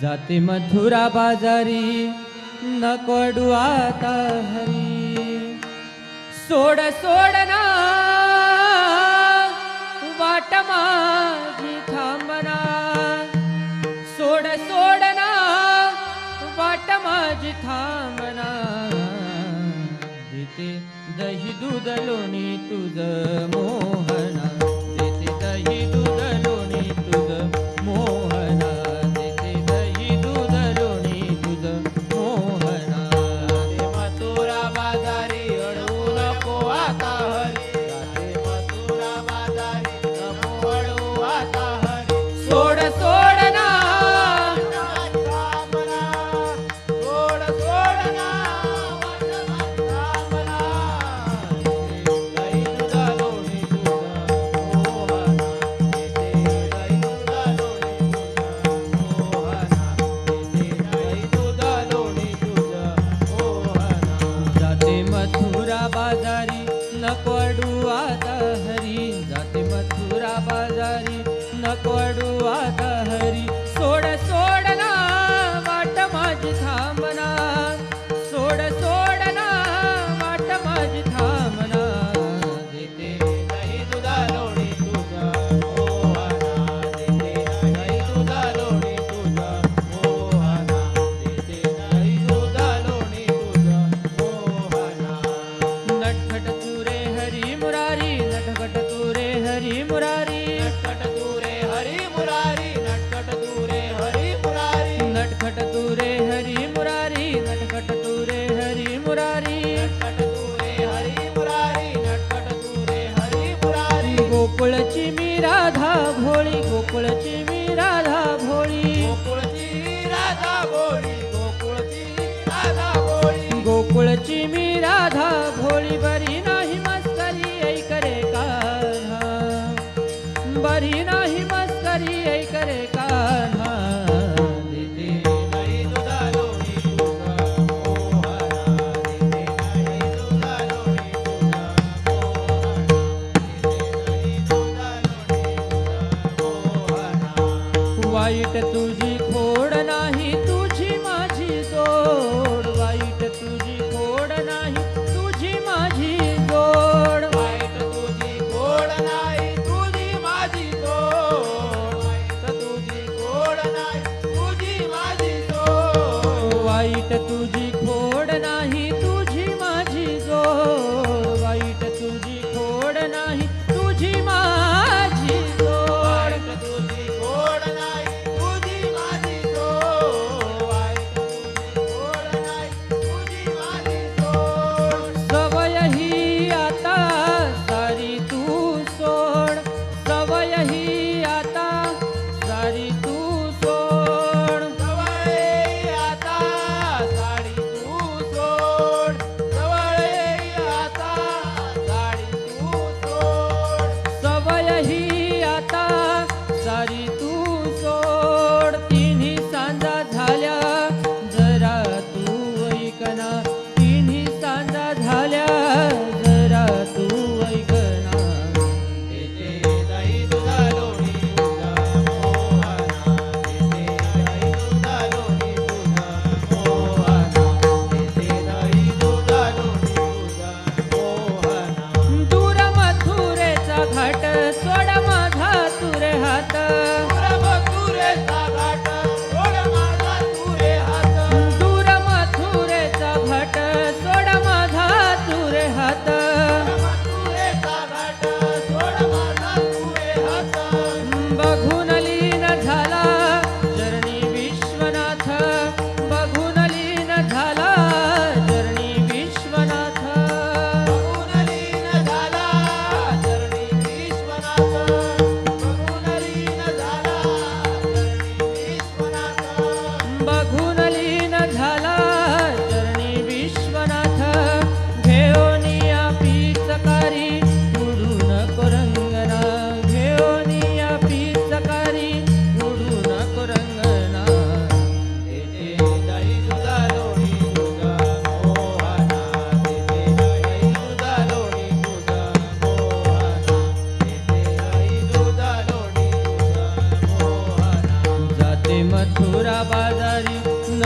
जाते मथुरा बाजारी नको आता हरी। सोड सोड ना वाट माझी थांबना सोड सोड ना वाट माझी थांबना देते दही दूध लोणी तुझ मोहना। ಕೊಡು राधा भोळी गोकुळची मी राधा भोळी. गोकुळची राधा भोळी गोकुळची राधा भोळी. गोकुळची मी राधा भोळी बरी नाही तुझी वाईट तुझी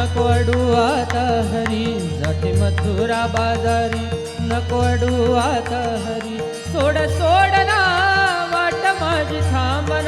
अडू आता हरी. जाते मथुरा बाजारी. नको अडू आता हरी. सोड सोड ना वाट माझी थांबना